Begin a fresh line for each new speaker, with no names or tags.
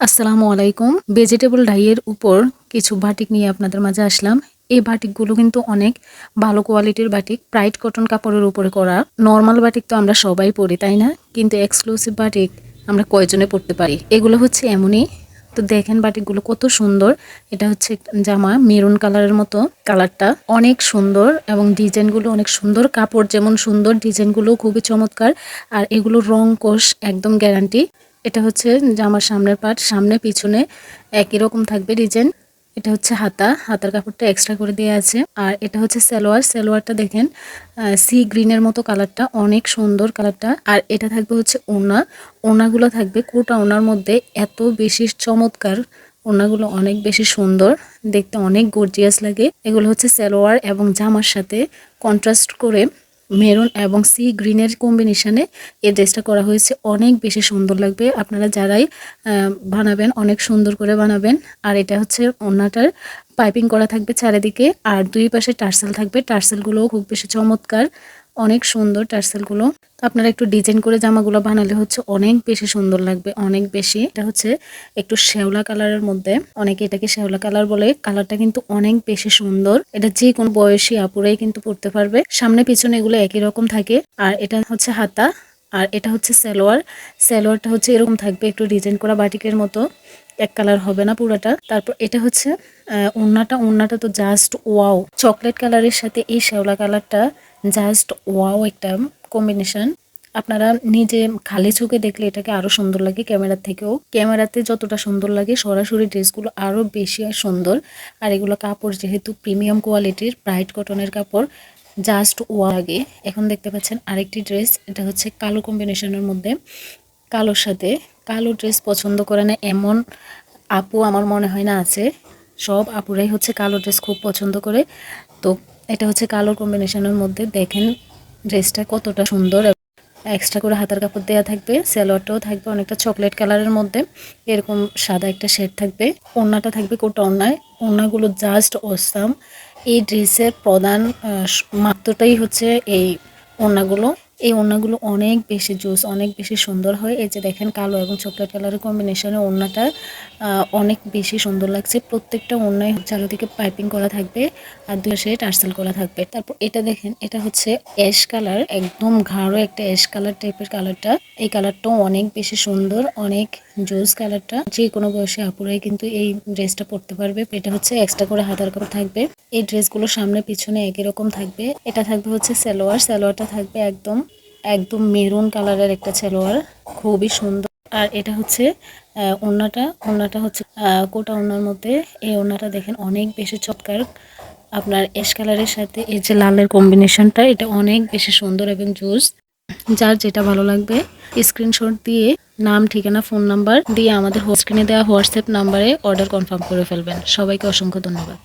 আসসালামু আলাইকুম। ভেজিটেবল ডাইয়ের উপর কিছু বাটিক নিয়ে আপনাদের মাঝে আসলাম। এই বাটিকগুলো কিন্তু অনেক ভালো কোয়ালিটির বাটিক প্রাইড কটন কাপড়ের উপরে করা। নর্মাল বাটিক তো আমরা সবাই পরি, তাই না? কিন্তু এক্সক্লুসিভ বাটিক আমরা কয়জনে পড়তে পারি? এগুলো হচ্ছে এমনই। তো দেখেন বাটিকগুলো কত সুন্দর। এটা হচ্ছে জামা মেরুন কালারের মতো কালারটা অনেক সুন্দর এবং ডিজাইনগুলো অনেক সুন্দর। কাপড় যেমন সুন্দর ডিজাইনগুলো খুবই চমৎকার। আর এগুলো রং কোষ একদম গ্যারান্টি এটা হচ্ছে জামার সামনের পার্ট সামনে, পিছনে একই রকম থাকবে ডিজাইন। এটা হচ্ছে হাতা, হাতার কাপড়টা এক্সট্রা করে দেওয়া আছে। আর এটা হচ্ছে সালোয়ার, সালোয়ারটা দেখেন সি গ্রিনের মতো কালারটা অনেক সুন্দর কালারটা আর এটা থাকবে হচ্ছে ওনা, ওনাগুলো থাকবে কোটা ওনার মধ্যে। এত বেশি চমৎকার, ওনাগুলো অনেক বেশি সুন্দর, দেখতে অনেক গর্জিয়াস লাগে। এগুলো হচ্ছে সালোয়ার এবং জামার সাথে কন্ট্রাস্ট করে মেরুন এবং সি গ্রিনের কম্বিনেশানে এই ড্রেসটা করা হয়েছে। অনেক বেশি সুন্দর লাগবে। আপনারা যারাই বানাবেন, অনেক সুন্দর করে বানাবেন। আর এটা হচ্ছে ওনাটার পাইপিং করা থাকবে চারিদিকে। আর দুই পাশে টার্সেল থাকবে। টার্সেলগুলোও খুব বেশি চমৎকার। অনেক সুন্দর টার্সেলগুলো। তো আপনারা একটু ডিজাইন করে জামাগুলো বানালে হচ্ছে অনেক বেশি সুন্দর লাগবে, অনেক বেশি। এটা হচ্ছে একটু শ্যাওলা কালারের মধ্যে। অনেকে এটাকে শ্যাওলা কালার বলে, কালারটা কিন্তু অনেক বেশি সুন্দর। এটা যে কোনো বয়সী আপুরাই কিন্তু পড়তে পারবে। সামনে পিছনে এগুলো একই রকম থাকে। আর এটা হচ্ছে হাতা, আর এটা হচ্ছে সালোয়ার। সালোয়ারটা হচ্ছে এরকম থাকবে, একটু ডিজাইন করা বাটিকের মতো। এক কালার হবে না পুরোটা। তারপর এটা হচ্ছে ওন্নাটা ওন্নাটা তো জাস্ট ওয়াও চকলেট কালারের সাথে এই শ্যাওলা কালারটা জাস্ট ওয়াও একটা কম্বিনেশন আপনারা নিজে খালি চোখে দেখলে এটাকে আরও সুন্দর লাগে ক্যামেরার থেকেও। ক্যামেরাতে যতটা সুন্দর লাগে, সরাসরি ড্রেসগুলো আরও বেশি আর সুন্দর। আর এগুলো কাপড় যেহেতু প্রিমিয়াম কোয়ালিটির ব্রাইট কটনের কাপড়, জাস্ট ওয়া লাগে। এখন দেখতে পাচ্ছেন আরেকটি ড্রেস, এটা হচ্ছে কালো কম্বিনেশনের মধ্যে। কালোর সাথে, কালো ড্রেস পছন্দ করে না এমন আপু আমার মনে হয় না আছে। সব আপুরাই হচ্ছে কালো ড্রেস খুব পছন্দ করে। তো এটা হচ্ছে কালো কম্বিনেশনের মধ্যে দেখেন ড্রেসটা কতটা সুন্দর এক্সট্রা করে হাতার কাপড় দেওয়া থাকবে স্যালোয়ারটাও থাকবে অনেকটা চকলেট কালারের মধ্যে, এরকম সাদা একটা শেড থাকবে, ওড়নাটা থাকবে কোটা ওড়নায়, ওড়নাগুলো জাস্ট ওসাম এই ড্রেসের প্রধান মাত্রটাই হচ্ছে এই ওড়নাগুলো। এই ওড়নাগুলো অনেক বেশি জুস অনেক বেশি সুন্দর হয়। এই যে দেখেন কালো এবং চকলেট কালারের কম্বিনেশনে ওড়নাটা অনেক বেশি সুন্দর লাগছে। প্রত্যেকটা ওড়নায় চারিদিকে পাইপিং করা থাকবে আর দুই পাশে টার্সেল করা থাকবে। তারপর এটা দেখেন, এটা হচ্ছে অ্যাশ কালার একদম ঘাড়ো একটা অ্যাশ কালার টাইপের কালারটা এই কালারটাও অনেক বেশি সুন্দর, অনেক জোস কালারটা যে কোনো বয়সে আপুরাই কিন্তু এই ড্রেসটা পরতে পারবে। এটা হচ্ছে এক্সট্রা করে হাতার কাপড় থাকবে। এই ড্রেসগুলো সামনে পিছনে একই রকম থাকবে। এটা থাকবে হচ্ছে সালোয়ার। সালোয়ারটা থাকবে একদম একদম মেরুন কালারের একটা সালোয়ার। খুবই সুন্দর। আর এটা হচ্ছে ওনাটা ওনাটা হচ্ছে কোটা ওনার মধ্যে। এই ওনাটা দেখেন অনেক বেশি চটকার আপনার এস কালারের সাথে এই যে লালের কম্বিনেশনটা এটা অনেক বেশি সুন্দর এবং জুস যার যেটা ভালো লাগবে স্ক্রিনশট দিয়ে নাম, ঠিকানা ফোন নাম্বার দিয়ে আমাদের স্ক্রিনে দেওয়া হোয়াটসঅ্যাপ নাম্বারে অর্ডার কনফার্ম করে ফেলবেন। সবাইকে অসংখ্য ধন্যবাদ।